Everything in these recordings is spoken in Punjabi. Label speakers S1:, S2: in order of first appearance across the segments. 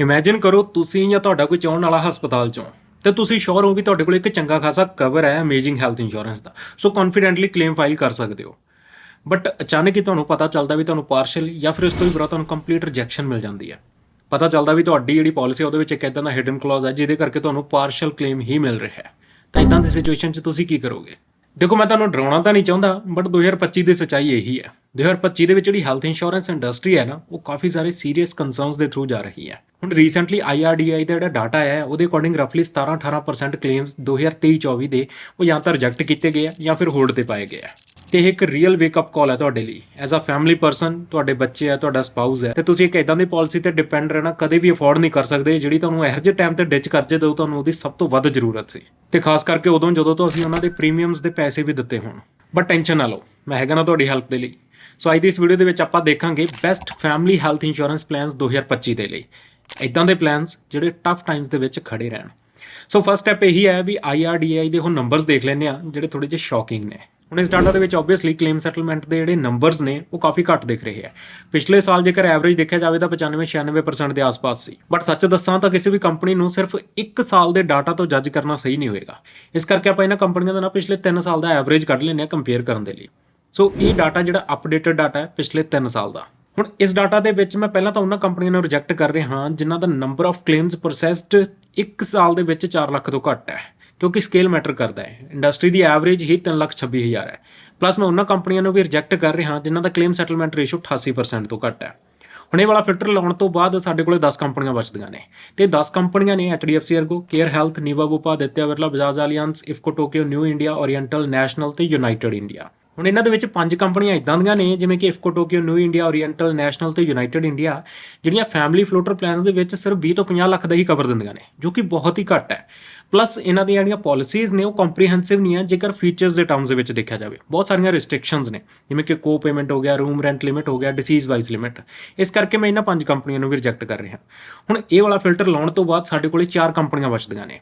S1: ਇਮੇਜਿਨ ਕਰੋ ਤੁਸੀਂ ਜਾਂ ਤੁਹਾਡਾ ਕੋਈ ਚਾਹਣ ਵਾਲਾ ਹਸਪਤਾਲ ਚੋਂ ਤੇ ਤੁਸੀਂ ਸ਼ੋਰ ਹੋ ਵੀ ਤੁਹਾਡੇ ਕੋਲ ਇੱਕ ਚੰਗਾ ਖਾਸਾ ਕਵਰ ਹੈ ਅਮੇਜ਼ਿੰਗ ਹੈਲਥ ਇੰਸ਼ੋਰੈਂਸ ਦਾ। ਸੋ ਕੌਨਫੀਡੈਂਟਲੀ ਕਲੇਮ ਫਾਈਲ ਕਰ ਸਕਦੇ ਹੋ। ਬਟ ਅਚਾਨਕ ਹੀ ਤੁਹਾਨੂੰ ਪਤਾ ਚੱਲਦਾ ਵੀ ਤੁਹਾਨੂੰ ਪਾਰਸ਼ਲ ਜਾਂ ਫਿਰ ਇਸ ਤੋਂ ਵੀ ਬੁਰਾ ਤੁਹਾਨੂੰ ਕੰਪਲੀਟ ਰਿਜੈਕਸ਼ਨ ਮਿਲ ਜਾਂਦੀ ਹੈ। ਪਤਾ ਚੱਲਦਾ ਵੀ ਤੁਹਾਡੀ ਜਿਹੜੀ ਪਾਲਿਸੀ ਹੈ ਉਹਦੇ ਵਿੱਚ ਇੱਕ ਇਦਾਂ ਦਾ ਹਿਡਨ ਕਲੌਜ਼ ਹੈ ਜਿਹਦੇ ਕਰਕੇ ਤੁਹਾਨੂੰ ਪਾਰਸ਼ਲ ਕਲੇਮ ਹੀ ਮਿਲ ਰਿਹਾ ਹੈ। ਤਾਂ ਇਦਾਂ ਦੀ ਸਿਚੁਏਸ਼ਨ 'ਚ ਤੁਸੀਂ ਕੀ ਕਰੋਗੇ? ਦੇਖੋ, ਮੈਂ ਤੁਹਾਨੂੰ ਡਰਾਉਣਾ ਤਾਂ ਨਹੀਂ ਚਾਹੁੰਦਾ ਬਟ 2025 ਦੀ ਸੱਚਾਈ ਇਹੀ ਹੈ। 2025 ਦੇ ਵਿੱਚ ਜਿਹੜੀ ਹੈਲਥ ਇੰਸ਼ੋਰੈਂਸ ਇੰਡਸਟਰੀ ਹੈ ਨਾ, ਉਹ ਕਾਫੀ ਸਾਰੇ ਸੀਰੀਅਸ ਕਨਸਰਨਸ ਦੇ ਥਰੂ ਜਾ ਰਹੀ ਹੈ। ਹੁਣ ਰੀਸੈਂਟਲੀ IRDAI ਦਾ ਜਿਹੜਾ ਡਾਟਾ ਹੈ ਉਹਦੇ ਅਕੋਰਡਿੰਗ ਰਫਲੀ 17-18% ਕਲੇਮਸ 2023-24 ਦੇ ਉਹ ਜਾਂ ਤਾਂ ਰਿਜੈਕਟ ਕੀਤੇ ਗਏ ਆ ਜਾਂ ਫਿਰ ਹੋਲਡ ਤੇ ਪਾਏ ਗਏ ਆ। ਤੇ ਇਹ ਇੱਕ ਰੀਅਲ ਵੇਕ ਅਪ ਕਾਲ ਹੈ ਤੁਹਾਡੇ ਲਈ। ਐਜ਼ ਅ ਫੈਮਿਲੀ ਪਰਸਨ ਤੁਹਾਡੇ ਬੱਚੇ ਆ, ਤੁਹਾਡਾ ਸਪਾਊਸ ਹੈ, ਤੇ ਤੁਸੀਂ ਇੱਕ ਇਦਾਂ ਦੀ ਪਾਲਿਸੀ ਤੇ ਡਿਪੈਂਡ ਰਹਿਣਾ, ਕਦੇ ਵੀ ਅਫੋਰਡ ਨਹੀਂ ਕਰ ਸਕਦੇ, ਜਿਹੜੀ ਤੁਹਾਨੂੰ ਇਹੋ ਜਿਹੇ ਟਾਈਮ ਤੇ ਡਿਚ ਕਰ ਜੇ ਜਦੋਂ ਤੁਹਾਨੂੰ ਉਹਦੀ ਸਭ ਤੋਂ ਵੱਧ ਜ਼ਰੂਰਤ ਸੀ। ਤੇ ਖਾਸ ਕਰਕੇ ਉਦੋਂ ਜਦੋਂ ਤੋਂ ਅਸੀਂ ਉਹਨਾਂ ਦੇ ਪ੍ਰੀਮੀਅਮਸ ਦੇ ਪੈਸੇ ਵੀ ਦਿੱਤੇ ਹੋਣ। ਬਟ ਟੈਨਸ਼ਨ ਨਾ ਲਓ, ਮੈਂ ਹੈਗਾ ਨਾ ਤੁਹਾਡੀ ਹੈਲਪ ਦੇ ਲਈ। ਸੋ ਅੱਜ ਦੀ ਇਸ ਵੀਡੀਓ ਦੇ ਵਿੱਚ ਆਪਾਂ ਦੇਖਾਂਗੇ best family health insurance plans 2025 ਦੇ ਲਈ। ਇਦਾਂ ਦੇ ਪਲਾਨਸ ਜਿਹੜੇ ਟਫ ਟਾਈਮਸ ਦੇ ਵਿੱਚ ਖੜੇ ਰਹਿਣ। ਸੋ ਫਸਟ ਸਟੈਪ ਇਹੀ ਹੈ ਵੀ IRDAI ਦੇ ਹੁਣ ਨੰਬਰਸ ਦੇਖ ਲੈਂਦੇ ਆ ਜਿਹੜੇ ਥੋੜੇ ਜਿਹੇ ਸ਼ੌਕਿੰਗ ਨੇ। ਹੁਣ ਇਸ ਡਾਟਾ ਦੇ ਵਿੱਚ ਆਬਵੀਅਸਲੀ ਕਲੇਮ ਸੈਟਲਮੈਂਟ ਦੇ ਜਿਹੜੇ ਨੰਬਰਸ ਨੇ, ਉਹ ਕਾਫੀ ਘੱਟ ਦਿਖ ਰਹੇ ਆ ਪਿਛਲੇ ਸਾਲ ਜੇਕਰ ਐਵਰੇਜ ਦੇਖਿਆ ਜਾਵੇ ਤਾਂ 95-96% ਦੇ ਆਸ-ਪਾਸ ਸੀ। ਬਟ ਸੱਚ ਦੱਸਾਂ ਤਾਂ ਕਿਸੇ ਵੀ ਕੰਪਨੀ ਨੂੰ ਸਿਰਫ 1 ਸਾਲ ਦੇ ਡਾਟਾ ਤੋਂ ਜੱਜ ਕਰਨਾ ਸਹੀ ਨਹੀਂ ਹੋਏਗਾ। ਇਸ ਕਰਕੇ ਆਪਾਂ ਇਹਨਾਂ ਕੰਪਨੀਆਂ ਦਾ ਨਾ ਪਿਛਲੇ 3 ਸਾਲ ਦਾ ਐਵਰੇਜ ਕੱਢ ਲੈਂਦੇ ਆ ਕੰਪੇਅਰ ਕਰਨ ਦੇ ਲਈ। ਸੋ ਇਹ ਡਾਟਾ ਜਿਹੜਾ ਅਪਡੇਟਡ ਡਾਟਾ ਹੈ ਪਿਛਲੇ 3 ਸਾਲ ਦਾ। ਹੁਣ ਇਸ ਡਾਟਾ ਦੇ ਵਿੱਚ ਮੈਂ ਪਹਿਲਾਂ ਤਾਂ ਉਹਨਾਂ ਕੰਪਨੀਆਂ ਨੂੰ ਰਿਜੈਕਟ ਕਰ ਰਿਹਾ ਹਾਂ, ਜਿਨ੍ਹਾਂ ਦਾ ਨੰਬਰ ਆਫ ਕਲੇਮਸ ਪ੍ਰੋਸੈਸਡ 1 ਸਾਲ ਦੇ ਵਿੱਚ 4 ਲੱਖ ਤੋਂ ਘੱਟ ਹੈ। ਕਿਉਂਕਿ ਸਕੇਲ ਮੈਟਰ ਕਰਦਾ ਹੈ। ਇੰਡਸਟਰੀ ਦੀ ਐਵਰੇਜ ਹੀ 326000 ਹੈ। ਪਲੱਸ ਮੈਂ ਉਹਨਾਂ ਕੰਪਨੀਆਂ ਨੂੰ ਵੀ ਰਿਜੈਕਟ ਕਰ ਰਿਹਾ ਜਿਨ੍ਹਾਂ ਦਾ ਕਲੇਮ ਸੈਟਲਮੈਂਟ ਰੇਸ਼ੋ 88% ਤੋਂ ਘੱਟ ਹੈ। ਹੁਣ ਇਹ ਵਾਲਾ ਫਿਲਟਰ ਲਾਉਣ ਤੋਂ ਬਾਅਦ ਸਾਡੇ ਕੋਲੇ 10 ਕੰਪਨੀਆਂ ਬਚਦੀਆਂ ਨੇ। ਤੇ 10 ਕੰਪਨੀਆਂ ਨੇ HDFC Ergo, Care Health, Niva Bupa, Aditya Birla, Bajaj Allianz, IFFCO Tokio, New India, Oriental, National ਤੇ ਯੂਨਾਈਟਿਡ ਇੰਡੀਆ ਹੁਣ ਇਹਨਾਂ ਦੇ ਵਿੱਚ ਪੰਜ ਕੰਪਨੀਆਂ ਇਦਾਂ ਦੀਆਂ ਨੇ ਜਿਵੇਂ ਕਿ IFFCO Tokio, New India, Oriental, National ਤੇ ਯੂਨਾਈਟਿਡ ਇੰਡੀਆ ਜਿਹੜੀਆਂ ਫੈਮਿਲੀ ਫਲੋਟਰ ਪਲਾਨਸ ਦੇ ਵਿੱਚ ਸਿਰਫ 20 ਤੋਂ 50 ਲੱਖ ਦਾ ਹੀ ਕਵਰ ਦਿੰਦੀਆਂ ਨੇ ਜੋ ਕਿ ਬਹੁਤ ਹੀ ਘੱਟ ਹੈ। ਪਲੱਸ ਇਹਨਾਂ ਦੀਆਂ ਜਿਹੜੀਆਂ ਪਾਲਿਸੀਜ਼ ਨੇ ਉਹ ਕੰਪਰੀਹੈਂਸਿਵ ਨਹੀਂ ਹੈ ਜੇਕਰ ਫੀਚਰਸ ਦੇ ਟਰਮਸ ਦੇ ਵਿੱਚ ਦੇਖਿਆ ਜਾਵੇ। ਬਹੁਤ ਸਾਰੀਆਂ ਰੈਸਟ੍ਰਿਕਸ਼ਨਸ ਨੇ ਜਿਵੇਂ ਕਿ ਕੋ ਪੇਮੈਂਟ ਹੋ ਗਿਆ ਰੂਮ ਰੈਂਟ ਲਿਮਿਟ ਹੋ ਗਿਆ ਡਿਸੀਜ਼ ਵਾਈਜ਼ ਲਿਮਿਟ ਇਸ ਕਰਕੇ ਮੈਂ ਇਹਨਾਂ ਪੰਜ ਕੰਪਨੀਆਂ ਨੂੰ ਵੀ ਰਿਜੈਕਟ ਕਰ ਰਿਹਾ। ਹੁਣ ਇਹ ਵਾਲਾ ਫਿਲਟਰ ਲਾਉਣ ਤੋਂ ਬਾਅਦ ਸਾਡੇ ਕੋਲੇ ਚਾਰ ਕੰਪਨੀਆਂ ਬਚਦੀਆਂ ਨੇ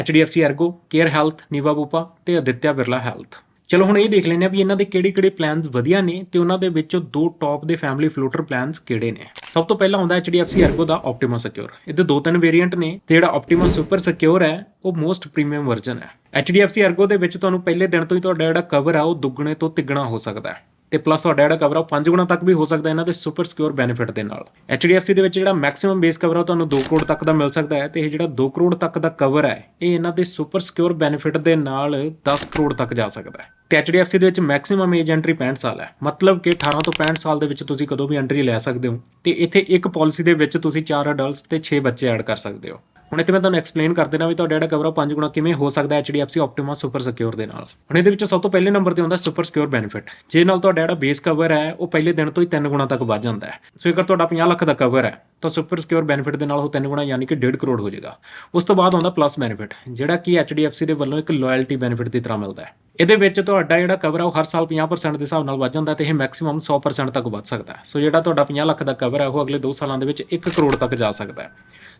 S1: HDFC Ergo, Care health, Niva ਬੂਪਾ ਤੇ ਅਦਿੱਤਿਆ ਬਿਰਲਾ ਹੈਲਥ ਚਲੋ ਹੁਣ ਇਹ ਦੇਖ ਲੈਂਦੇ ਆ ਵੀ ਇਹਨਾਂ ਦੇ ਕਿਹੜੇ-ਕਿਹੜੇ ਪਲਾਨਸ ਵਧੀਆ ਨੇ ਤੇ ਉਹਨਾਂ ਦੇ ਵਿੱਚੋਂ ਦੋ ਟੌਪ ਦੇ ਫੈਮਿਲੀ ਫਲੋਟਰ ਪਲਾਨਸ ਕਿਹੜੇ ਨੇ। ਸਭ ਤੋਂ ਪਹਿਲਾਂ ਆਉਂਦਾ HDFC Ergo ਦਾ Optima Secure ਇਹਦੇ ਦੋ ਤਿੰਨ ਵੇਰੀਐਂਟ ਨੇ ਤੇ ਜਿਹੜਾ Optima Super Secure ਹੈ, ਉਹ ਮੋਸਟ ਪ੍ਰੀਮੀਅਮ ਵਰਜ਼ਨ ਹੈ। HDFC Ergo ਦੇ ਵਿੱਚ ਤੁਹਾਨੂੰ ਪਹਿਲੇ ਦਿਨ ਤੋਂ ਹੀ ਤੁਹਾਡਾ ਜਿਹੜਾ ਕਵਰ ਆ, ਉਹ ਦੁੱਗਣੇ ਤੋਂ ਤਿੱਗਣਾ ਹੋ ਸਕਦਾ ਹੈ। ਤੇ ਪਲੱਸ ਤੁਹਾਡਾ ਜਿਹੜਾ ਕਵਰ ਆ ਉਹ 5 ਗੁਣਾ ਤੱਕ ਵੀ ਹੋ ਸਕਦਾ ਇਹਨਾਂ ਦੇ ਸੁਪਰ ਸਿਕਿਉਰ ਬੈਨੀਫਿਟ ਦੇ ਨਾਲ। HDFC ਦੇ ਵਿੱਚ ਜਿਹੜਾ ਮੈਕਸਿਮਮ ਬੇਸ ਕਵਰ ਆ ਤੁਹਾਨੂੰ 2 ਕਰੋੜ ਤੱਕ ਦਾ ਮਿਲ ਸਕਦਾ ਹੈ ਤੇ ਇਹ ਜਿਹੜਾ 2 ਕਰੋੜ ਤੱਕ ਦਾ ਕਵਰ ਹੈ ਇਹ ਇਹਨਾਂ ਦੇ ਸੁਪਰ ਸਿਕਿਉਰ ਬੈਨੀਫਿਟ ਦੇ ਨਾਲ 10 ਕਰੋੜ ਤੱਕ ਜਾ ਸਕਦਾ ਹੈ। ਤੇ HDFC ਦੇ ਵਿੱਚ ਮੈਕਸਿਮਮ ਏਜ ਐਂਟਰੀ 65 ਸਾਲ ਹੈ। ਮਤਲਬ ਕਿ 18 ਤੋਂ 65 ਸਾਲ ਦੇ ਵਿੱਚ ਤੁਸੀਂ ਕਦੋਂ ਵੀ ਐਂਟਰੀ ਲੈ ਸਕਦੇ ਹੋ। ਤੇ ਇੱਥੇ ਇੱਕ ਪਾਲਿਸੀ ਦੇ ਵਿੱਚ ਤੁਸੀਂ 4 ਅਡਲਟਸ ਤੇ 6 ਬੱਚੇ ਐਡ ਕਰ ਸਕਦੇ ਹੋ। ਹੁਣ ਇੱਥੇ ਮੈਂ ਤੁਹਾਨੂੰ ਐਕਸਪਲੇਨ ਕਰ ਦੇਣਾ ਵੀ ਤੁਹਾਡਾ ਜਿਹੜਾ ਕਵਰ ਆ 5 ਗੁਣਾ ਕਿਵੇਂ ਹੋ ਸਕਦਾ ਹੈ HDFC Optima ਸੁਪਰ Secure ਦੇ ਨਾਲ। ਹੁਣ ਇਹਦੇ ਵਿੱਚੋਂ ਸਭ ਤੋਂ ਪਹਿਲੇ ਨੰਬਰ ਤੇ ਆਉਂਦਾ ਸੁਪਰ Secure ਬੈਨੀਫਿਟ ਜੇ ਨਾਲ ਤੁਹਾਡਾ ਜਿਹੜਾ ਬੇਸ ਕਵਰ ਹੈ, ਉਹ ਪਹਿਲੇ ਦਿਨ ਤੋਂ ਹੀ 3 ਗੁਣਾ ਤੱਕ ਵੱਧ ਜਾਂਦਾ ਹੈ। ਸੋ ਜੇਕਰ ਤੁਹਾਡਾ 50 ਲੱਖ ਦਾ ਕਵਰ ਹੈ, ਤਾਂ ਸੁਪਰ Secure ਬੈਨੀਫਿਟ ਦੇ ਨਾਲ ਉਹ 3 ਗੁਣਾ ਯਾਨੀ ਕਿ 1.5 ਕਰੋੜ ਹੋ ਜਾਏਗਾ। ਉਸ ਤੋਂ ਬਾਅਦ ਆਉਂਦਾ ਪਲੱਸ ਬੈਨੀਫਿਟ ਜਿਹੜਾ ਕਿ HDFC ਦੇ ਵੱਲੋਂ ਇੱਕ ਲਾਇਲਟੀ ਬੈਨੀਫਿਟ ਦੀ ਤਰ੍ਹਾਂ ਮਿਲਦਾ ਹੈ। ਇਹਦੇ ਵਿੱਚ ਤੁਹਾਡਾ ਜਿਹੜਾ ਕਵਰ ਆ, ਉਹ ਹਰ ਸਾਲ 50% ਦੇ ਹਿਸਾਬ ਨਾਲ ਵੱਧ ਜਾਂਦਾ ਤੇ ਇਹ ਮੈਕਸਿਮਮ 100% ਤੱਕ ਵੱਧ ਸਕਦਾ ਸੋ ਜਿਹੜਾ ਤੁਹਾਡਾ 50 ਲੱਖ ਦਾ ਕਵਰ ਹੈ, ਉਹ ਅਗਲੇ 2 ਸਾਲਾਂ ਦੇ ਵਿੱਚ 1 ਕਰੋੜ ਤੱਕ ਜਾ ਸਕਦਾ ਹੈ।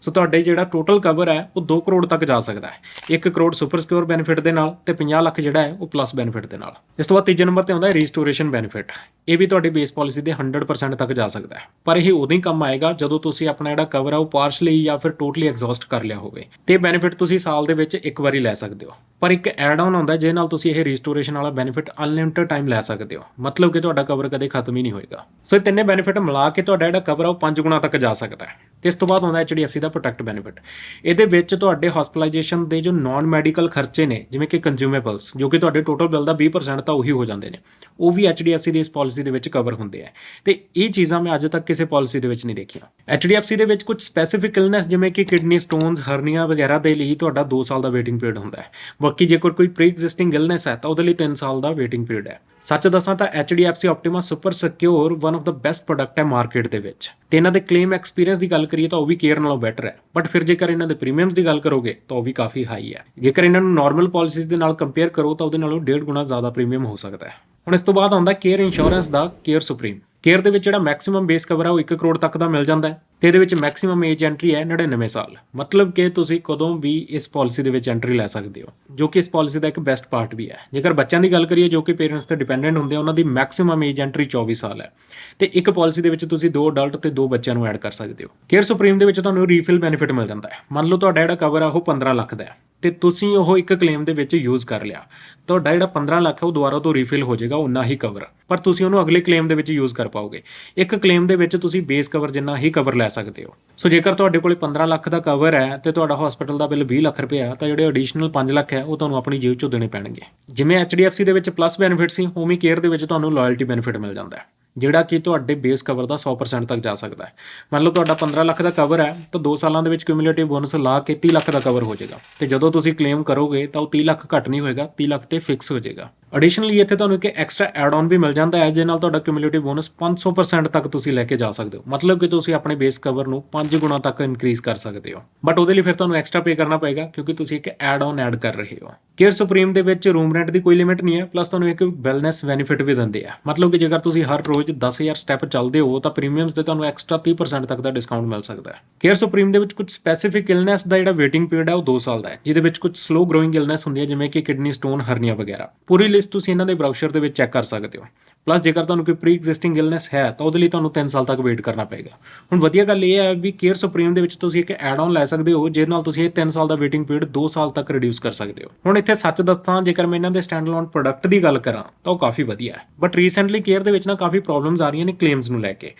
S1: ਸੋ ਤੁਹਾਡੇ ਜਿਹੜਾ ਟੋਟਲ ਕਵਰ ਹੈ, ਉਹ 2 ਕਰੋੜ ਤੱਕ ਜਾ ਸਕਦਾ ਹੈ। 1 ਕਰੋੜ ਸੁਪਰ ਸਿਕਿਉਰ ਬੈਨੀਫਿਟ ਦੇ ਨਾਲ ਤੇ 50 ਲੱਖ ਜਿਹੜਾ ਹੈ, ਉਹ ਪਲੱਸ ਬੈਨੀਫਿਟ ਦੇ ਨਾਲ। ਇਸ ਤੋਂ ਬਾਅਦ ਤੀਜੇ ਨੰਬਰ ਤੇ ਆਉਂਦਾ ਹੈ ਰੀਸਟੋਰੇਸ਼ਨ ਬੈਨੀਫਿਟ ਇਹ ਵੀ ਤੁਹਾਡੀ ਬੇਸ ਪਾਲਿਸੀ ਦੇ 100% ਤੱਕ ਜਾ ਸਕਦਾ ਹੈ। ਪਰ ਇਹ ਉਦੋਂ ਹੀ ਕੰਮ ਆਏਗਾ ਜਦੋਂ ਤੁਸੀਂ ਆਪਣਾ ਜਿਹੜਾ ਕਵਰ ਹੈ ਉਹ ਪਾਰਸ਼ਲੀ ਜਾਂ ਫਿਰ ਟੋਟਲੀ ਐਗਜ਼ੌਸਟ ਕਰ ਲਿਆ ਹੋਵੇ। ਤੇ ਬੈਨੀਫਿਟ ਤੁਸੀਂ ਸਾਲ ਦੇ ਵਿੱਚ ਇੱਕ ਵਾਰੀ ਲੈ ਸਕਦੇ ਹੋ। ਪਰ ਇੱਕ ਐਡ ਆਨ ਆਉਂਦਾ ਜਿਹਦੇ ਨਾਲ ਤੁਸੀਂ ਇਹ ਰੀਸਟੋਰੇਸ਼ਨ ਵਾਲਾ ਬੈਨੀਫਿਟ ਅਨਲਿਮਿਟਡ ਟਾਈਮ ਲੈ ਸਕਦੇ ਹੋ। ਮਤਲਬ ਕਿ ਤੁਹਾਡਾ ਕਵਰ ਕਦੇ ਖਤਮ ਹੀ ਨਹੀਂ ਹੋਏਗਾ। ਸੋ ਇਹ ਤਿੰਨੇ ਬੈਨੀਫਿਟ ਮਿਲਾ ਕੇ ਤੁਹਾਡਾ ਜਿਹੜਾ ਕਵਰ ਆ, ਉਹ 5 ਗੁਣਾ ਤੱਕ ਜਾ ਸਕਦਾ ਹੈ। ਤੇ ਇਸ ਤੋਂ ਬਾਅਦ ਆਉਂਦਾ HDFC ਦਾ ਪ੍ਰੋਟੈਕਟ ਬੈਨੀਫਿਟ ਇਹਦੇ ਵਿੱਚ ਤੁਹਾਡੇ ਹਸਪੀਟਲਾਈਜੇਸ਼ਨ ਦੇ ਜੋ ਨਾਨ ਮੈਡੀਕਲ ਖਰਚੇ ਨੇ, ਜਿਵੇਂ ਕਿ ਕੰਜ਼ਿਊਮੇਬਲਸ ਜੋ ਕਿ ਤੁਹਾਡੇ ਟੋਟਲ ਬਿੱਲ ਦਾ 20% ਤਾਂ ਉਹੀ ਹੋ ਜਾਂਦੇ ਨੇ। ਉਹ ਵੀ HDFC ਦੀ ਇਸ ਪਾਲਿਸੀ ਦੇ ਵਿੱਚ ਕਵਰ ਹੁੰਦੇ ਆ। ਤੇ ਇਹ ਚੀਜ਼ਾਂ ਮੈਂ ਅੱਜ ਤੱਕ ਕਿਸੇ ਪਾਲਿਸੀ ਦੇ ਵਿੱਚ ਨਹੀਂ ਦੇਖੀਆਂ। HDFC ਦੇ ਵਿੱਚ ਕੁਝ ਸਪੈਸੀਫਿਕ ਇਲਨੈਸ ਜਿਵੇਂ ਕਿ ਕਿਡਨੀ ਸਟੋਨਸ ਹਰਨੀਆ ਵਗੈਰਾ ਦੇ ਲਈ ਤੁਹਾਡਾ 2 ਸਾਲ ਦਾ ਵੇਟਿੰਗ ਪੀਰੀਅਡ ਹੁੰਦਾ ਹੈ। ਬਾਕੀ ਜੇਕਰ ਕੋਈ ਪ੍ਰੀ ਐਗਜ਼ਿਸਟਿੰਗ ਇਲਨੈਸ ਹੈ, ਤਾਂ ਉਹਦੇ ਲਈ 3 ਸਾਲ ਦਾ ਵੇਟਿੰਗ ਪੀਰੀਅਡ ਹੈ। ਸੱਚ ਦੱਸਾਂ ਤਾਂ HDFC Optima Super Secure one of the best product ਹੈ ਮਾਰਕੀਟ ਦੇ ਵਿੱਚ। ਤੇ ਇਹਨਾਂ ਦੇ ਕਲੇਮ ਐਕਸਪੀਰੀਅੰਸ ਦੀ ਗੱਲ ਕਰੀਏ ਤਾਂ ਉਹ ਵੀ ਕੇਅਰ ਨਾਲੋਂ ਬੈਟਰ ਹੈ। ਬਟ ਫਿਰ ਜੇਕਰ ਇਹਨਾਂ ਦੇ ਪ੍ਰੀਮੀਅਮਸ ਦੀ ਗੱਲ ਕਰੋਗੇ ਤਾਂ ਉਹ ਵੀ ਕਾਫੀ ਹਾਈ ਹੈ। ਜੇਕਰ ਇਹਨਾਂ ਨੂੰ ਨਾਰਮਲ ਪਾਲਿਸੀਜ਼ ਦੇ ਨਾਲ ਕੰਪੇਅਰ ਕਰੋ ਤਾਂ ਉਹਦੇ ਨਾਲੋਂ ਡੇਢ ਗੁਣਾ ਜ਼ਿਆਦਾ ਪ੍ਰੀਮੀਅਮ ਹੋ ਸਕਦਾ ਹੈ। ਹੁਣ ਇਸ ਤੋਂ ਬਾਅਦ ਆਉਂਦਾ ਕੇਅਰ ਇੰਸ਼ੋਰੈਂਸ ਦਾ ਕੇਅਰ ਸੁਪਰੀਮ ਕੇਅਰ ਦੇ ਵਿੱਚ ਜਿਹੜਾ ਮੈਕਸਿਮਮ ਬੇਸ ਕਵਰ ਹੈ ਉਹ 1 ਕਰੋੜ ਤੱਕ ਦਾ ਮਿਲ ਜਾਂਦਾ ਹੈ। ਤੇ ਇਹਦੇ ਵਿੱਚ ਮੈਕਸਿਮਮ ਏਜ ਐਂਟਰੀ ਹੈ 99 ਸਾਲ। ਮਤਲਬ ਕਿ ਤੁਸੀਂ ਕਦੋਂ ਵੀ ਇਸ ਪਾਲਿਸੀ ਦੇ ਵਿੱਚ ਐਂਟਰੀ ਲੈ ਸਕਦੇ ਹੋ, ਜੋ ਕਿ ਇਸ ਪਾਲਿਸੀ ਦਾ ਇੱਕ ਬੈਸਟ ਪਾਰਟ ਵੀ ਹੈ। ਜੇਕਰ ਬੱਚਿਆਂ ਦੀ ਗੱਲ ਕਰੀਏ, ਜੋ ਕਿ ਪੇਰੈਂਟਸ ਤੇ ਡਿਪੈਂਡੈਂਟ ਹੁੰਦੇ ਉਹਨਾਂ ਦੀ ਮੈਕਸਿਮਮ ਏਜ ਐਂਟਰੀ 24 ਸਾਲ ਹੈ। ਤੇ ਇੱਕ ਪਾਲਿਸੀ ਦੇ ਵਿੱਚ ਤੁਸੀਂ ਦੋ ਅਡਲਟ ਤੇ ਦੋ ਬੱਚਿਆਂ ਨੂੰ ਐਡ ਕਰ ਸਕਦੇ ਹੋ। ਕੇਅਰ ਸੁਪਰੀਮ ਦੇ ਵਿੱਚ ਤੁਹਾਨੂੰ ਰੀਫਿਲ ਬੈਨੀਫਿਟ ਮਿਲ ਜਾਂਦਾ ਹੈ। ਮੰਨ ਲਓ ਤੁਹਾਡਾ ਜਿਹੜਾ ਕਵਰ ਆ, ਉਹ 15 ਲੱਖ ਦਾ ਹੈ। ਤੇ ਤੁਸੀਂ ਉਹ ਇੱਕ ਕਲੇਮ ਦੇ ਵਿੱਚ ਯੂਜ਼ ਕਰ ਲਿਆ। ਤੁਹਾਡਾ ਜਿਹੜਾ 15 ਲੱਖ ਹੈ, ਉਹ ਦੁਬਾਰਾ ਤੋਂ ਰੀਫਿਲ ਹੋ ਜਾਏਗਾ ਉਨਾ ਹੀ ਕਵਰ ਪਰ ਤੁਸੀਂ ਉਹਨੂੰ ਅਗਲੇ ਕਲੇਮ ਦੇ ਵਿੱਚ ਯੂਜ਼ ਕਰ ਪਾਓਗੇ। ਇੱਕ ਕਲੇਮ ਦੇ ਵਿੱਚ ਤੁਸੀਂ ਬੇਸ ਕਵਰ ਜਿੰਨਾ ਹੀ ਕਵਰ ਲੈ ਸਕਦੇ ਹੋ। ਸੋ ਜੇਕਰ ਤੁਹਾਡੇ ਕੋਲੇ 15 ਲੱਖ ਦਾ ਕਵਰ ਹੈ ਤੇ ਤੁਹਾਡਾ ਹਸਪੀਟਲ ਦਾ ਬਿੱਲ 20 ਲੱਖ ਰੁਪਏ ਆ, ਤਾਂ ਜਿਹੜੇ ਐਡੀਸ਼ਨਲ 5 ਲੱਖ ਹੈ, ਉਹ ਤੁਹਾਨੂੰ ਆਪਣੀ ਜੇਬ ਚੋਂ ਦੇਣੇ ਪੈਣਗੇ। ਜਿਵੇਂ HDFC ਦੇ ਵਿੱਚ ਪਲੱਸ ਬੈਨੀਫਿਟ ਸੀ ਹੋਮੀ ਕੇਅਰ ਦੇ ਵਿੱਚ ਤੁਹਾਨੂੰ ਲਾਇਲਟੀ ਬੈਨੀਫਿਟ ਮਿਲ ਜਾਂਦਾ ਹੈ, ਜਿਹੜਾ ਕਿ ਤੁਹਾਡੇ ਬੇਸ ਕਵਰ ਦਾ 100% ਤੱਕ ਜਾ ਸਕਦਾ ਹੈ। ਮੰਨ ਲਓ ਤੁਹਾਡਾ 15 ਲੱਖ ਦਾ ਕਵਰ ਹੈ, ਤਾਂ 2 ਸਾਲਾਂ ਦੇ ਵਿੱਚ ਕਿਊਮੂਲੇਟਿਵ ਬੋਨਸ ਲਾ ਕੇ 30 ਲੱਖ ਦਾ ਕਵਰ ਹੋ ਜਾਏਗਾ। ਤੇ ਜਦੋਂ ਤੁਸੀਂ ਕਲੇਮ ਕਰੋਗੇ, ਤਾਂ ਉਹ 30 ਲੱਖ ਘੱਟ ਨਹੀਂ ਹੋਏਗਾ 30 ਲੱਖ ਤੇ ਫਿਕਸ ਹੋ ਜਾਏਗਾ। ਐਡੀਸ਼ਨਲੀ ਇੱਥੇ ਤੁਹਾਨੂੰ ਇੱਕ ਐਕਸਟਰਾ ਐਡ ਆਨ ਵੀ ਮਿਲ ਜਾਂਦਾ ਹੈ, ਜਿਹਦੇ ਨਾਲ ਤੁਹਾਡਾ ਕਿਊਮੂਲੇਟਿਵ ਬੋਨਸ 500% ਤੱਕ ਤੁਸੀਂ ਲੈ ਕੇ ਜਾ ਸਕਦੇ ਹੋ। ਮਤਲਬ ਕਿ ਤੁਸੀਂ ਆਪਣੇ ਬੇਸ ਕਵਰ ਨੂੰ 5 ਗੁਣਾ ਤੱਕ ਇਨਕਰੀਜ਼ ਕਰ ਸਕਦੇ ਹੋ। ਬਟ ਉਹਦੇ ਲਈ ਫਿਰ ਤੁਹਾਨੂੰ ਐਕਸਟਰਾ ਪੇ ਕਰਨਾ ਪਏਗਾ, ਕਿਉਂਕਿ ਤੁਸੀਂ ਇੱਕ ਐਡ ਆਨ ਐਡ ਕਰ ਰਹੇ ਹੋ। ਕੇਅਰ ਸੁਪਰੀਮ ਦੇ ਵਿੱਚ ਰੂਮ ਰੈਂਟ ਦੀ ਕੋਈ ਲਿਮਿਟ ਨਹੀਂ ਹੈ ਪਲੱਸ ਤੁਹਾਨੂੰ ਇੱਕ ਵੈਲਨੈਸ ਬੈਨੀਫਿਟ ਵੀ ਦਿੰਦੇ ਆ। ਮਤਲਬ ਕਿ ਜੇਕਰ ਤੁਸੀਂ ਹਰ ਰੋਜ਼ 10000 ਸਟੈਪ ਚੱਲਦੇ ਹੋ, ਤਾਂ ਪ੍ਰੀਮੀਅਮਸ ਤੇ ਤੁਹਾਨੂੰ ਐਕਸਟਰਾ 30% ਤੱਕ ਦਾ ਡਿਸਕਾਊਂਟ ਮਿਲ ਸਕਦਾ ਹੈ। ਕੇਅਰ ਸੁਪਰੀਮ ਦੇ ਵਿੱਚ ਕੁਝ ਸਪੈਸੀਫਿਕ ਇਲਨੈਸ ਦਾ ਜਿਹੜਾ ਵੇਟਿੰਗ ਪੀਰੀਅਡ ਹੈ, ਉਹ 2 ਸਾਲ ਦਾ ਹੈ, ਜਿਹਦੇ ਵਿੱਚ ਕੁਝ ਸਲੋ ਗਰੋਇੰਗ ਇਲਨੈਸ ਹੁੰਦੀ ਹੈ, ਜਿਵੇਂ ਕਿ ਕਿਡਨੀ ਸਟੋਨ ਹਰਨੀਆ ਵਗੈਰਾ। ਪੂਰੀ ਲਿਸਟ ਤੁਸੀਂ ਇਹਨਾਂ ਦੇ ਬਰਾਊਜ਼ਰ ਦੇ ਵਿੱਚ ਚੈੱਕ ਕਰ ਸਕਦੇ ਹੋ। ਪਲੱਸ ਜੇਕਰ ਤੁਹਾਨੂੰ ਕੋਈ ਪ੍ਰੀ ਐਗਜ਼ਿਸਟਿੰਗ ਇਲਨੈਸ ਹੈ, ਤਾਂ ਉਹਦੇ ਲਈ ਤੁਹਾਨੂੰ 3 ਸਾਲ ਤੱਕ ਵੇਟ ਕਰਨਾ ਪਏਗਾ। ਹੁਣ ਵਧੀਆ ਗੱਲ ਇਹ ਹੈ ਵੀ ਕੇਅਰ ਸੁਪਰੀਮ ਦੇ ਵਿੱਚ ਤੁਸੀਂ ਇੱਕ ਐਡ ਆਨ ਲੈ ਸਕਦੇ ਹੋ, ਜਿਹਦੇ ਨਾਲ ਤੁਸੀਂ ਇਹ 3 ਸਾਲ ਦਾ ਵੇਟਿੰਗ ਪੀਰੀਅਡ 2 ਸਾਲ ਤੱਕ ਰਿਡਿਊਸ ਕਰ ਸਕਦੇ ਹੋ। ਹੁਣ ਇੱਥੇ ਸੱਚ ਦੱਸਾਂ, ਜੇਕਰ ਮੈਂ ਇਹਨਾਂ ਦੇ ਸਟੈਂਡ ਅਲੋਨ ਪ੍ਰੋਡਕਟ ਦੀ ਗੱਲ ਕਰਾਂ, ਤਾਂ ਉਹ ਕਾਫੀ ਵਧੀਆ ਹੈ। ਬਟ ਰੀਸੈਂਟਲੀ ਕੇਅਰ ਦੇ ਵਿੱਚ ਨਾ ਕਾਫੀ ਪ੍ਰੋਬਲਮਸ ਆ ਰਹੀਆਂ ਨੇ ਕਲੇਮਸ ਨੂੰ ਲੈ ਕੇ।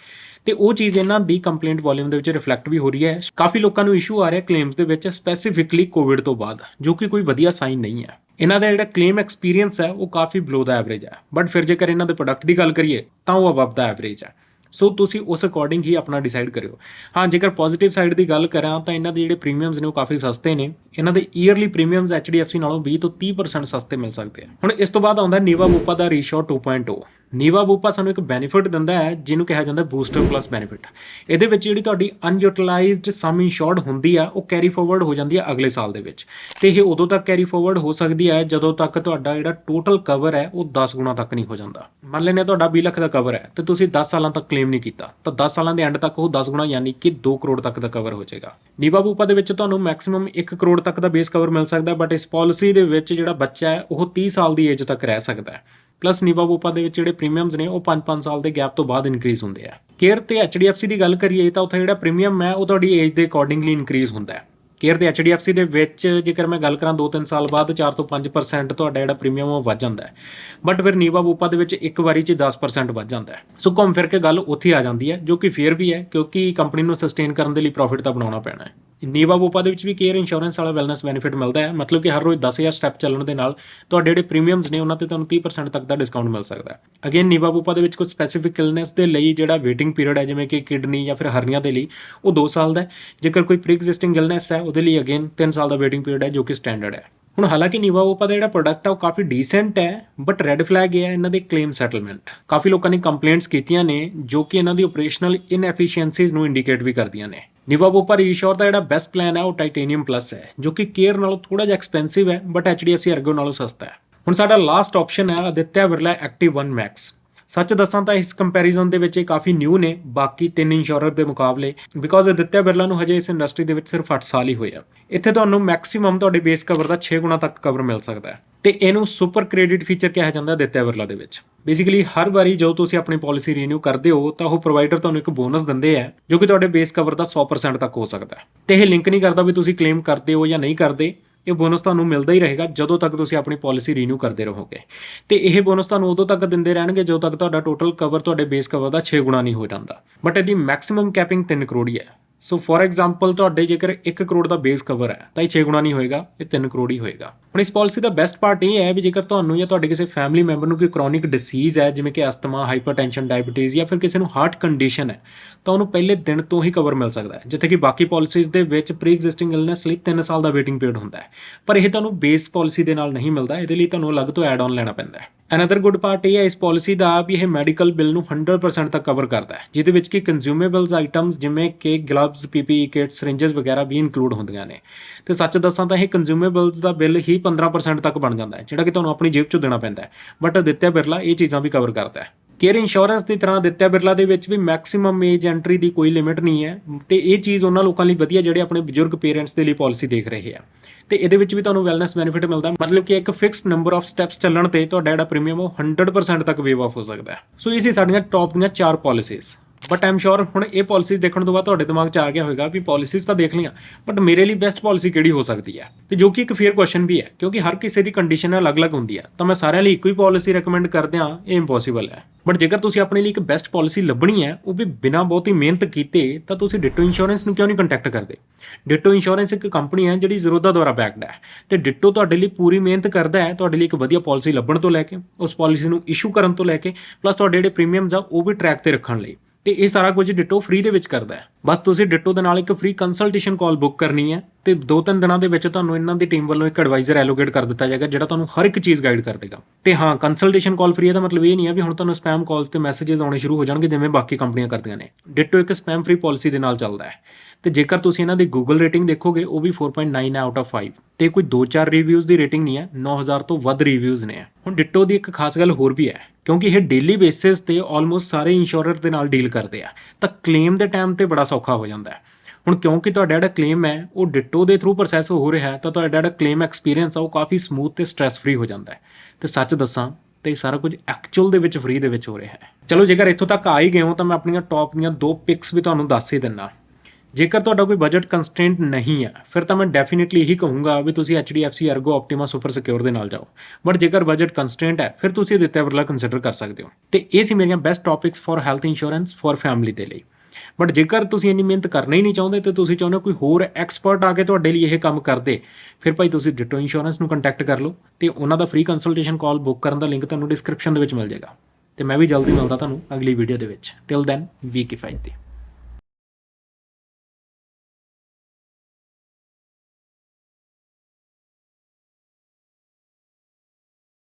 S1: ਤੇ ਉਹ ਚੀਜ਼ ਇਹਨਾਂ ਦੀ ਕੰਪਲੇਂਟ ਵੋਲਿਊਮ ਦੇ ਵਿੱਚ ਰਿਫਲੈਕਟ ਵੀ ਹੋ ਰਹੀ ਹੈ। ਕਾਫੀ ਲੋਕਾਂ ਨੂੰ ਇਸ਼ੂ ਆ ਰਿਹਾ ਕਲੇਮਸ ਦੇ ਵਿੱਚ ਸਪੈਸੀਫਿਕਲੀ ਕੋਵਿਡ ਤੋਂ ਬਾਅਦ, ਜੋ ਕਿ ਕੋਈ ਵਧੀਆ ਸਾਈਨ ਨਹੀਂ ਹੈ। ਇਹਨਾਂ ਦਾ ਜਿਹੜਾ ਕਲੇਮ ਐਕਸਪੀਰੀਅੰਸ ਹੈ, ਉਹ ਕਾਫੀ ਬਲੋ ਦਾ ਐਵਰੇਜ ਹੈ। ਬਟ ਫਿਰ ਜੇਕਰ ਇਹਨਾਂ ਦੇ ਪ੍ਰੋਡਕਟ ਦੀ ਗੱਲ ਕਰੀਏ, ਤਾਂ ਉਹ ਅਬਵ ਦਾ ਐਵਰੇਜ ਹੈ। ਸੋ ਤੁਸੀਂ ਉਸ ਅਕੋਰਡਿੰਗ ਹੀ ਆਪਣਾ ਡਿਸਾਈਡ ਕਰਿਓ। ਹਾਂ, ਜੇਕਰ ਪੋਜ਼ਿਟਿਵ ਸਾਈਡ ਦੀ ਗੱਲ ਕਰਾਂ, ਤਾਂ ਇਹਨਾਂ ਦੇ ਜਿਹੜੇ ਪ੍ਰੀਮੀਅਮਸ ਨੇ ਉਹ ਕਾਫੀ ਸਸਤੇ ਨੇ। ਇਹਨਾਂ ਦੇ ਈਅਰਲੀ ਪ੍ਰੀਮੀਅਮਸ HDFC ਨਾਲੋਂ 20 ਤੋਂ 30% ਸਸਤੇ ਮਿਲ ਸਕਦੇ ਆ। ਹੁਣ ਇਸ ਤੋਂ ਬਾਅਦ ਆਉਂਦਾ ਨੀਵਾ ਬੂਪਾ ਦਾ ਰੀਸ਼ੋ 2.0 ਨੀਵਾ ਬੂਪਾ ਸਾਨੂੰ ਇੱਕ ਬੈਨੀਫਿਟ ਦਿੰਦਾ ਹੈ, ਜਿਹਨੂੰ ਕਿਹਾ ਜਾਂਦਾ ਬੂਸਟਰ ਪਲੱਸ ਬੈਨੀਫਿਟ ਇਹਦੇ ਵਿੱਚ ਜਿਹੜੀ ਤੁਹਾਡੀ ਅਨਯੂਟਿਲਾਈਜ਼ਡ ਸਮ ਇੰਸ਼ੋਰਡ ਹੁੰਦੀ ਆ, ਉਹ ਕੈਰੀ ਫਾਰਵਰਡ ਹੋ ਜਾਂਦੀ ਆ ਅਗਲੇ ਸਾਲ ਦੇ ਵਿੱਚ। ਤੇ ਇਹ ਉਦੋਂ ਤੱਕ ਕੈਰੀ ਫਾਰਵਰਡ ਹੋ ਸਕਦੀ ਹੈ, ਜਦੋਂ ਤੱਕ ਤੁਹਾਡਾ ਜਿਹੜਾ ਟੋਟਲ ਕਵਰ ਹੈ, ਉਹ 10 ਗੁਣਾ ਤੱਕ ਨਹੀਂ ਹੋ ਜਾਂਦਾ। ਮੰਨ ਲੈਨੇ ਤੁਹਾਡਾ 20 ਲੱਖ ਦਾ ਕਵਰ ਹੈ, ਤੇ ਤੁਸੀਂ 10 ਸਾਲਾਂ ਤੱਕ ਕਲੇਮ ਨਹੀਂ ਕੀਤਾ। ਤਾਂ 10 ਸਾਲਾਂ ਦੇ ਐਂਡ ਤੱਕ ਉਹ 10 ਗੁਣਾ ਯਾਨੀ ਕਿ 2 ਕਰੋੜ ਤੱਕ ਦਾ ਕਵਰ ਹੋ ਜਾਏਗਾ। ਨੀਵਾ ਬੂਪਾ ਦੇ ਵਿੱਚ ਤੁਹਾਨੂੰ ਮੈਕਸਿਮਮ 1 ਕਰੋੜ ਤੱਕ ਦਾ ਬੇਸ ਕਵਰ ਮਿਲ ਸਕਦਾ ਬਟ ਇਸ ਪਾਲਿਸੀ ਦੇ ਵਿੱਚ ਜਿਹੜਾ ਬੱਚਾ ਹੈ, ਉਹ 30 ਸਾਲ ਦੀ ਏਜ ਤੱਕ ਰਹਿ ਸਕਦਾ ਹੈ। ਪਲੱਸ ਨੀਵਾ ਬੂਪਾ ਦੇ ਵਿੱਚ ਜਿਹੜੇ ਪ੍ਰੀਮੀਅਮਸ ਨੇ, ਉਹ 5-5 ਸਾਲ ਦੇ ਗੈਪ ਤੋਂ ਬਾਅਦ ਇਨਕਰੀਜ਼ ਹੁੰਦੇ ਆ। ਕੇਅਰ ਤੇ HDFC ਦੀ ਗੱਲ ਕਰੀਏ ਤਾਂ ਉੱਥੇ ਜਿਹੜਾ ਪ੍ਰੀਮੀਅਮ ਹੈ, ਉਹ ਤੁਹਾਡੀ ਏਜ ਦੇ ਅਕੋਰਡਿੰਗਲੀ ਇਨਕਰੀਜ਼ ਹੁੰਦਾ ਹੈ। ਕੇਅਰ ਤੇ HDFC ਦੇ ਵਿੱਚ ਜੇਕਰ ਮੈਂ ਗੱਲ ਕਰਾਂ 2-3 ਸਾਲ ਬਾਅਦ 4 ਤੋਂ 5% ਤੁਹਾਡਾ ਜਿਹੜਾ ਪ੍ਰੀਮੀਅਮ ਉਹ ਵੱਧ ਜਾਂਦਾ ਹੈ। ਬਟ ਫਿਰ ਨੀਵਾ ਬੂਪਾ ਦੇ ਵਿੱਚ ਇੱਕ ਵਾਰੀ 'ਚ 10% ਵੱਧ ਜਾਂਦਾ ਹੈ। ਸੋ ਘੁੰਮ ਫਿਰ ਕੇ ਗੱਲ ਉੱਥੇ ਆ ਜਾਂਦੀ ਹੈ, ਜੋ ਕਿ ਫੇਅਰ ਵੀ ਹੈ, ਕਿਉਂਕਿ ਕੰਪਨੀ ਨੂੰ ਸਸਟੇਨ ਕਰਨ ਦੇ ਲਈ ਪ੍ਰੋਫਿਟ ਤਾਂ ਬਣਾਉਣਾ ਪੈਣਾ ਹੈ। ਨੀਵਾ ਬੋਪਾ ਦੇ ਵਿੱਚ ਵੀ ਕੇਅਰ ਇੰਸ਼ੋਰੈਂਸ ਵਾਲਾ ਵੈਲਨੈਸ ਬੈਨੀਫਿਟ ਮਿਲਦਾ ਹੈ। ਮਤਲਬ ਕਿ ਹਰ ਰੋਜ਼ 10000 ਸਟੈਪ ਚੱਲਣ ਦੇ ਨਾਲ ਤੁਹਾਡੇ ਜਿਹੜੇ ਪ੍ਰੀਮੀਅਮਸ ਨੇ, ਉਹਨਾਂ ਤੇ ਤੁਹਾਨੂੰ 30% ਤੱਕ ਦਾ ਡਿਸਕਾਊਂਟ ਮਿਲ ਸਕਦਾ ਹੈ। ਅਗੇਨ ਨੀਵਾ ਬੋਪਾ ਦੇ ਵਿੱਚ ਕੁਝ ਸਪੈਸੀਫਿਕ ਇਲਨੈਸ ਦੇ ਲਈ ਜਿਹੜਾ ਵੇਟਿੰਗ ਪੀਰੀਅਡ ਹੈ, ਜਿਵੇਂ ਕਿ ਕਿਡਨੀ ਜਾਂ ਫਿਰ ਹਰਨੀਆ ਦੇ ਲਈ, ਉਹ 2 ਸਾਲ ਦਾ ਹੈ। ਜੇਕਰ ਕੋਈ ਪ੍ਰੀ ਐਗਜ਼ਿਸਟਿੰਗ ਇਲਨੈਸ ਹੈ, ਉਹਦੇ ਲਈ ਅਗੇਨ 3 ਸਾਲ ਦਾ ਵੇਟਿੰਗ ਪੀਰੀਅਡ ਹੈ, ਜੋ ਕਿ ਸਟੈਂਡਰਡ ਹੈ। ਹੁਣ ਹਾਲਾਂਕਿ ਨੀਵਾ ਬੂਪਾ ਦਾ ਜਿਹੜਾ ਪ੍ਰੋਡਕਟ ਆ ਉਹ ਕਾਫੀ ਡੀਸੈਂਟ ਹੈ ਬਟ ਰੈੱਡ ਫਲੈਗ ਇਹ ਹੈ ਇਹਨਾਂ ਦੇ ਕਲੇਮ ਸੈਟਲਮੈਂਟ ਕਾਫੀ ਲੋਕਾਂ ਨੇ ਕੰਪਲੇਂਟਸ ਕੀਤੀਆਂ ਨੇ, ਜੋ ਕਿ ਇਹਨਾਂ ਦੀ ਆਪਰੇਸ਼ਨਲ ਇਨਐਫੀਸ਼ੀਐਂਸੀਜ਼ ਨੂੰ ਇੰਡੀਕੇਟ ਵੀ ਕਰਦੀਆਂ ਨੇ। ਨਿਵਾ ਬੂਪਾ ਰੀਸ਼ੋਰ ਦਾ ਜਿਹੜਾ ਬੈਸਟ ਪਲਾਨ ਹੈ, ਉਹ ਟਾਈਟੇਨੀਅਮ ਪਲੱਸ ਹੈ, ਜੋ ਕਿ ਕੇਅਰ ਨਾਲੋਂ ਥੋੜਾ ਜਿਹਾ ਐਕਸਪੈਂਸਿਵ ਹੈ ਬਟ HDFC ਅਰਗੋ ਨਾਲੋਂ ਸਸਤਾ ਹੈ। ਹੁਣ ਸਾਡਾ ਲਾਸਟ ਆਪਸ਼ਨ ਹੈ, ਆਦਿਤਿਆ ਬਿਰਲਾ ਐਕਟਿਵ 1 ਮੈਕਸ ਸੱਚ ਦੱਸਾਂ ਤਾਂ ਇਸ ਕੰਪੈਰੀਜ਼ਨ ਦੇ ਵਿੱਚ ਇਹ ਕਾਫੀ ਨਿਊ ਨੇ, ਬਾਕੀ ਤਿੰਨ ਇੰਸ਼ੋਰਰ ਦੇ ਮੁਕਾਬਲੇ ਬਿਕੋਜ਼ ਆਦਿਤਿਆ ਬਿਰਲਾ ਨੂੰ ਹਜੇ ਇਸ ਇੰਡਸਟਰੀ ਦੇ ਵਿੱਚ ਸਿਰਫ 8 ਸਾਲ ਹੀ ਹੋਏ ਆ। ਇੱਥੇ ਤੁਹਾਨੂੰ ਮੈਕਸਿਮਮ ਤੁਹਾਡੇ ਬੇਸ ਕਵਰ ਦਾ 6 ਗੁਣਾ ਤੱਕ ਕਵਰ ਮਿਲ ਸਕਦਾ ਹੈ। ਤੇ ਇਹਨੂੰ ਸੁਪਰ ਕ੍ਰੈਡਿਟ ਫੀਚਰ ਕਿਹਾ ਜਾਂਦਾ ਦਿੱਤਿਆ ਬਿਰਲਾ ਦੇ ਵਿੱਚ। ਬੇਸਿਕਲੀ ਹਰ ਵਾਰੀ ਜਦੋਂ ਤੁਸੀਂ ਆਪਣੀ ਪਾਲਿਸੀ ਰੀਨਿਊ ਕਰਦੇ ਹੋ, ਤਾਂ ਉਹ ਪ੍ਰੋਵਾਈਡਰ ਤੁਹਾਨੂੰ ਇੱਕ ਬੋਨਸ ਦਿੰਦੇ ਆ, ਜੋ ਕਿ ਤੁਹਾਡੇ ਬੇਸ ਕਵਰ ਦਾ 100% ਤੱਕ ਹੋ ਸਕਦਾ ਹੈ। ਤੇ ਇਹ ਲਿੰਕ ਨਹੀਂ ਕਰਦਾ ਵੀ ਤੁਸੀਂ ਕਲੇਮ ਕਰਦੇ ਹੋ ਜਾਂ ਨਹੀਂ ਕਰਦੇ। ਇਹ ਬੋਨਸ ਤੁਹਾਨੂੰ ਮਿਲਦਾ ਹੀ ਰਹੇਗਾ ਜਦੋਂ ਤੱਕ ਤੁਸੀਂ ਆਪਣੀ ਪਾਲਿਸੀ ਰੀਨਿਊ ਕਰਦੇ ਰਹੋਗੇ। ਤੇ ਇਹ ਬੋਨਸ ਤੁਹਾਨੂੰ ਉਦੋਂ ਤੱਕ ਦਿੰਦੇ ਰਹਿਣਗੇ ਜਦੋਂ ਤੱਕ ਤੁਹਾਡਾ ਟੋਟਲ ਕਵਰ ਤੁਹਾਡੇ ਬੇਸ ਕਵਰ ਦਾ 6 ਗੁਣਾ ਨਹੀਂ ਹੋ ਜਾਂਦਾ। ਬਟ ਇਹਦੀ ਮੈਕਸਿਮਮ ਕੈਪਿੰਗ 3 ਕਰੋੜ ਹੀ ਹੈ। ਸੋ ਫੋਰ ਐਗਜ਼ਾਮਪਲ ਤੁਹਾਡੇ ਜੇਕਰ 1 ਕਰੋੜ ਦਾ ਬੇਸ ਕਵਰ ਹੈ, ਤਾਂ ਇਹ 6 ਗੁਣਾ ਨਹੀਂ ਹੋਏਗਾ, ਇਹ 3 ਕਰੋੜ ਹੀ ਹੋਏਗਾ। ਹੁਣ ਇਸ ਪਾਲਿਸੀ ਦਾ ਬੈਸਟ ਪਾਰਟ ਇਹ ਹੈ ਵੀ ਜੇਕਰ ਤੁਹਾਨੂੰ ਜਾਂ ਤੁਹਾਡੇ ਕਿਸੇ ਫੈਮਿਲੀ ਮੈਂਬਰ ਨੂੰ ਕੋਈ ਕ੍ਰੋਨਿਕ ਡਿਸੀਜ਼ ਹੈ, ਜਿਵੇਂ ਕਿ ਅਸਥਮਾ ਹਾਈਪਰਟੈਂਸ਼ਨ ਡਾਇਬੀਟੀਜ਼ ਜਾਂ ਫਿਰ ਕਿਸੇ ਨੂੰ ਹਾਰਟ ਕੰਡੀਸ਼ਨ ਹੈ, ਤਾਂ ਉਹਨੂੰ ਪਹਿਲੇ ਦਿਨ ਤੋਂ ਹੀ ਕਵਰ ਮਿਲ ਸਕਦਾ ਹੈ। ਜਿੱਥੇ ਕਿ ਬਾਕੀ ਪਾਲਿਸੀਜ਼ ਦੇ ਵਿੱਚ ਪ੍ਰੀ ਐਗਜ਼ਿਸਟਿੰਗ ਇਲਨੈਸ ਲਈ 3 ਸਾਲ ਦਾ ਵੇਟਿੰਗ ਪੀਰੀਅਡ ਹੁੰਦਾ ਹੈ। ਪਰ ਇਹ ਤੁਹਾਨੂੰ ਬੇਸ ਪਾਲਿਸੀ ਦੇ ਨਾਲ ਨਹੀਂ ਮਿਲਦਾ, ਇਹਦੇ ਲਈ ਤੁਹਾਨੂੰ ਅਲੱਗ ਤੋਂ ਐਡ ਆਨ ਲੈਣਾ ਪੈਂਦਾ ਹੈ। ਅਨਦਰ ਗੁੱਡ ਪਾਰਟ ਇਹ ਹੈ, ਇਸ ਪਾਲਿਸੀ ਦਾ ਵੀ ਇਹ ਮੈਡੀਕਲ ਬਿੱਲ ਨੂੰ 100% ਤੱਕ ਕਵਰ ਕਰਦਾ ਹੈ, ਜਿਹਦੇ ਵਿੱਚ ਕਿ ਕੰਜ਼ਿਊਮੇਬਲਸ ਆਈਟਮਸ ਜਿਵੇਂ ਕਿ ਗਲਵਜ਼ ਪੀਪੀਈ ਕਿਟਸ ਸਿਰਿੰਜਸ ਵਗੈਰਾ ਵੀ ਇਨਕਲੂਡ ਹੁੰਦੀਆਂ ਨੇ। ਤੇ ਸੱਚ ਦੱਸਾਂ ਤਾਂ ਇਹ ਕੰਜ਼ਿਊਮੇਬਲਸ ਦਾ ਬਿੱਲ ਹੀ 15% ਤੱਕ ਬਣ ਜਾਂਦਾ ਹੈ, ਜਿਹੜਾ ਕਿ ਤੁਹਾਨੂੰ ਆਪਣੀ ਜੇਬ ਚੋਂ ਦੇਣਾ ਪੈਂਦਾ ਹੈ। ਬਟ ਆਦਿਤਿਆ ਬਿਰਲਾ ਇਹ ਚੀਜ਼ਾਂ ਵੀ ਕਵਰ ਕਰਦਾ ਹੈ। ਕੇਅਰ ਇੰਸ਼ੋਰੈਂਸ ਦੀ ਤਰ੍ਹਾਂ ਦਿੱਤਿਆ ਬਿਰਲਾ ਦੇ ਵਿੱਚ ਵੀ ਮੈਕਸਿਮਮ ਏਜ ਐਂਟਰੀ ਦੀ ਕੋਈ ਲਿਮਿਟ ਨਹੀਂ ਹੈ ਤੇ ਇਹ ਚੀਜ਼ ਉਹਨਾਂ ਲੋਕਾਂ ਲਈ ਵਧੀਆ ਜਿਹੜੇ ਆਪਣੇ ਬਜ਼ੁਰਗ ਪੇਰੈਂਟਸ ਦੇ ਲਈ ਪਾਲਿਸੀ ਦੇਖ ਰਹੇ ਆ। ਤੇ ਇਹਦੇ ਵਿੱਚ ਵੀ ਤੁਹਾਨੂੰ ਵੈਲਨੈਸ ਬੈਨੀਫਿਟ ਮਿਲਦਾ ਮਤਲਬ ਕਿ ਇੱਕ ਫਿਕਸਡ ਨੰਬਰ ਆਫ ਸਟੈਪਸ ਚੱਲਣ ਤੇ ਤੁਹਾਡਾ ਜਿਹੜਾ ਪ੍ਰੀਮੀਅਮ ਉਹ 100% ਤੱਕ ਵੇਵ ਆਫ ਹੋ ਸਕਦਾ ਹੈ। ਸੋ ਇਹ ਸੀ ਸਾਡੀਆਂ ਟੌਪ ਦੀਆਂ ਚਾਰ ਪਾਲਿਸੀਜ਼ ਬਟ ਆਮ ਸ਼ੋਰ ਹੁਣ ਇਹ ਪਾਲਿਸੀਜ਼ ਦੇਖਣ ਤੋਂ ਬਾਅਦ ਤੁਹਾਡੇ ਦਿਮਾਗ 'ਚ ਆ ਗਿਆ ਹੋਵੇਗਾ ਵੀ ਪਾਲਿਸੀਜ਼ ਤਾਂ ਦੇਖ ਲਈਆਂ ਬਟ ਮੇਰੇ ਲਈ ਬੈਸਟ ਪਾਲਿਸੀ ਕਿਹੜੀ ਹੋ ਸਕਦੀ ਹੈ? ਤੇ ਜੋ ਕਿ ਇੱਕ ਫੇਅਰ ਕੁਐਸਚਨ ਵੀ ਹੈ, ਕਿਉਂਕਿ ਹਰ ਕਿਸੇ ਦੀ ਕੰਡੀਸ਼ਨ ਅਲੱਗ-ਅਲੱਗ ਹੁੰਦੀ ਹੈ। ਤਾਂ ਮੈਂ ਸਾਰਿਆਂ ਲਈ ਇੱਕੋ ਹੀ ਪਾਲਿਸੀ ਰეკਮੈਂਡ ਕਰਦਿਆਂ ਇਹ ਇੰਪੋਸੀਬਲ ਹੈ। ਬਟ ਜੇਕਰ ਤੁਸੀਂ ਆਪਣੇ ਲਈ ਇੱਕ ਬੈਸਟ ਪਾਲਿਸੀ ਲੱਭਣੀ ਹੈ, ਉਹ ਵੀ ਬਿਨਾਂ ਬਹੁਤੀ ਮਿਹਨਤ ਕੀਤੇ, ਤਾਂ ਤੁਸੀਂ ਡਿਟੋ ਇੰਸ਼ੋਰੈਂਸ ਨੂੰ ਕਿਉਂ ਨਹੀਂ ਕੰਟੈਕਟ ਕਰਦੇ? ਡਿਟੋ ਇੰਸ਼ੋਰੈਂਸ ਇੱਕ ਕੰਪਨੀ ਹੈ ਜਿਹੜੀ ਜ਼ਰੂਰਤਾਂ ਦੁਆਰਾ ਬੈਕਡ ਹੈ। ਤੇ ਡਿਟੋ ਤੁਹਾਡੇ ਲਈ ਪੂਰੀ ਮਿਹਨਤ ਕਰਦਾ ਹੈ, ਤੁਹਾਡੇ ਲਈ ਇੱਕ ਵਧੀਆ ਪਾਲਿਸੀ ਲੱਭਣ ਤੋਂ ਲੈ ਕੇ, ਉਸ ਪਾਲਿਸੀ ਨੂੰ ਇਸ਼ੂ ਕਰਨ ਤੋਂ ਲੈ ਕੇ ਪਲੱਸ ਤੁਹਾਡੇ ਜਿਹੜੇ ਪ੍ਰੀਮੀਅਮਸ ਆ, ਉਹ ਵੀ ਟਰੈਕ ਤੇ ਰੱਖਣ ਲਈ। ਤੇ ਇਹ ਸਾਰਾ ਕੁਝ ਡਿਟੋ ਫ੍ਰੀ ਦੇ ਵਿੱਚ ਕਰਦਾ ਹੈ। ਬਸ ਤੁਸੀਂ ਡਿਟੋ ਦੇ ਨਾਲ ਇੱਕ ਫ੍ਰੀ ਕੰਸਲਟੇਸ਼ਨ ਕਾਲ ਬੁੱਕ ਕਰਨੀ ਹੈ ਤੇ 2-3 ਦਿਨਾਂ ਦੇ ਵਿੱਚ ਤੁਹਾਨੂੰ ਇਹਨਾਂ ਦੀ ਟੀਮ ਵੱਲੋਂ ਇੱਕ ਐਡਵਾਈਜ਼ਰ ਐਲੋਕੇਟ ਕਰ ਦਿੱਤਾ ਜਾਏਗਾ, ਜਿਹੜਾ ਤੁਹਾਨੂੰ ਹਰ ਇੱਕ ਚੀਜ਼ ਗਾਈਡ ਕਰ ਦੇਗਾ। ਤੇ ਹਾਂ ਕੰਸਲਟੇਸ਼ਨ ਕਾਲ ਫ੍ਰੀ ਹੈ ਦਾ ਮਤਲਬ ਇਹ ਨਹੀਂ ਹੈ ਵੀ ਹੁਣ ਤੁਹਾਨੂੰ ਸਪੈਮ ਕਾਲਸ ਤੇ ਮੈਸੇजेस ਆਉਣੇ ਸ਼ੁਰੂ ਹੋ ਜਾਣਗੇ ਜਿਵੇਂ ਬਾਕੀ ਕੰਪਨੀਆਂ ਕਰਦੀਆਂ ਨੇ। ਡਿਟੋ ਇੱਕ ਸਪੈਮ ਫ੍ਰੀ ਪਾਲਿਸੀ ਦੇ ਨਾਲ ਚੱਲਦਾ ਹੈ। ਤੇ ਜੇਕਰ ਤੁਸੀਂ ਇਹਨਾਂ ਦੀ Google ਰੇਟਿੰਗ ਦੇਖੋਗੇ, ਉਹ ਵੀ 4.9 ਆਊਟ ਆਫ 5 ਤੇ ਕੋਈ 2-4 ਰਿਵਿਊਜ਼ ਦੀ ਰੇਟਿੰਗ ਨਹੀਂ ਹੈ 9000 ਤੋਂ ਵੱਧ ਰਿਵਿਊਜ਼ ਨੇ। ਹੁਣ ਡਿਟੋ ਦੀ ਇੱਕ ਖਾਸ ਗੱਲ ਹੋਰ ਵੀ ਹੈ, ਕਿਉਂਕਿ ਇਹ ਡੇਲੀ ਬੇਸਿਸ ਤੇ ਆਲਮੋਸਟ ਸਾਰੇ ਇੰਸ਼ੋਰਰ ਦੇ ਨਾਲ ਡੀਲ ਕਰਦੇ ਆ। ਤਾਂ ਕਲੇਮ ਦੇ ਟਾਈਮ ਤੇ ਬੜਾ ਸੌਖਾ ਹੋ ਜਾਂਦਾ ਹੈ। ਹੁਣ ਕਿਉਂਕਿ ਤੁਹਾਡਾ ਜਿਹੜਾ ਕਲੇਮ ਹੈ, ਉਹ ਡਿਟੋ ਦੇ ਥਰੂ ਪ੍ਰੋਸੈਸ ਹੋ ਰਿਹਾ ਹੈ, ਤਾਂ ਤੁਹਾਡਾ ਜਿਹੜਾ ਕਲੇਮ ਐਕਸਪੀਰੀਅੰਸ ਆ, ਉਹ ਕਾਫੀ ਸਮੂਥ ਤੇ ਸਟ੍ਰੈਸ ਫ੍ਰੀ ਹੋ ਜਾਂਦਾ ਹੈ। ਤੇ ਸੱਚ ਦੱਸਾਂ, ਤੇ ਸਾਰਾ ਕੁਝ ਐਕਚੁਅਲ ਦੇ ਵਿੱਚ ਫ੍ਰੀ ਦੇ ਵਿੱਚ ਹੋ ਰਿਹਾ ਹੈ। ਚਲੋ ਜੇਕਰ ਇੱਥੋਂ ਤੱਕ ਆ ਹੀ ਗਏ ਹੋ, ਤਾਂ ਮੈਂ ਆਪਣੀਆਂ ਟੌਪ ਦੀਆਂ ਦੋ ਪਿਕਸ ਵੀ ਤੁਹਾਨੂੰ ਦੱਸ ਹੀ ਦਿੰਨਾ ਜੇਕਰ ਤੁਹਾਡਾ ਕੋਈ ਬਜਟ ਕੰਸਟ੍ਰੇਂਟ ਨਹੀਂ ਹੈ ਫਿਰ ਤਾਂ ਮੈਂ ਡੈਫੀਨਿਟਲੀ ਇਹੀ ਕਹੂੰਗਾ ਵੀ ਤੁਸੀਂ HDFC, Ergo, Optima, Super Secure ਦੇ ਨਾਲ ਜਾਓ। ਬਟ ਜੇਕਰ ਬਜਟ ਕੰਸਟ੍ਰੇਂਟ ਹੈ ਫਿਰ ਤੁਸੀਂ ਦਿੱਤੇ ਬਿਰਲਾ ਕੰਸੀਡਰ ਕਰ ਸਕਦੇ ਹੋ। ਤੇ ਇਹ ਸੀ ਮੇਰੀਆਂ best top picks for health insurance for family ਦੇ ਲਈ। ਬਟ ਜੇਕਰ ਤੁਸੀਂ ਇੰਨੀ ਮਿਹਨਤ ਕਰਨਾ ਹੀ ਨਹੀਂ ਚਾਹੁੰਦੇ, ਤੇ ਤੁਸੀਂ ਚਾਹੁੰਦੇ ਹੋ ਕੋਈ ਹੋਰ ਐਕਸਪਰਟ ਆ ਕੇ ਤੁਹਾਡੇ ਲਈ ਇਹ ਕੰਮ ਕਰਦੇ, ਫਿਰ ਭਾਈ ਤੁਸੀਂ ਡਿਟੋ ਇੰਸ਼ੋਰੈਂਸ ਨੂੰ ਕੰਟੈਕਟ ਕਰ ਲਓ ਤੇ ਉਹਨਾਂ ਦਾ ਫ੍ਰੀ ਕੰਸਲਟੇਸ਼ਨ ਕਾਲ ਬੁੱਕ ਕਰਨ ਦਾ ਲਿੰਕ ਤੁਹਾਨੂੰ ਡਿਸਕ੍ਰਿਪਸ਼ਨ ਦੇ ਵਿੱਚ ਮਿਲ ਜਾਏਗਾ। ਤੇ ਮੈਂ ਵੀ ਜਲਦੀ ਮਿਲਦਾ ਤੁਹਾਨੂੰ ਅਗਲੀ ਵੀਡੀਓ ਦੇ ਵਿੱਚ। ਟਿਲ ਦੈਨ ਵੀ ਕਿਫਾਇਤੀ